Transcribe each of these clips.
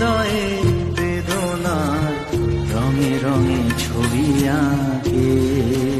হৃদয়ে বেদনার রঙে রঙে ছবি আঁকে।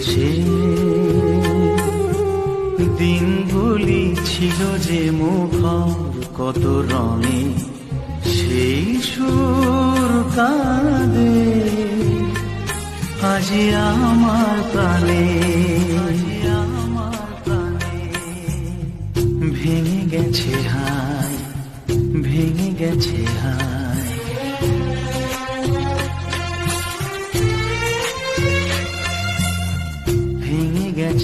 দেশে দিনগুলি ছিল যে মুখর কত রঙে। সেই সুর কাঁদে, আজি আমার প্রাণে। ভেঙে গেছে হায়, ভেঙে গেছে হায়।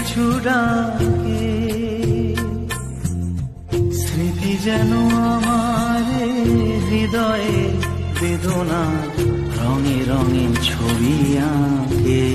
পিছু ডাকে। স্মৃতি যেন আমার হৃদয়ে বেদনা রঙে রঙে ছবি আঁকে।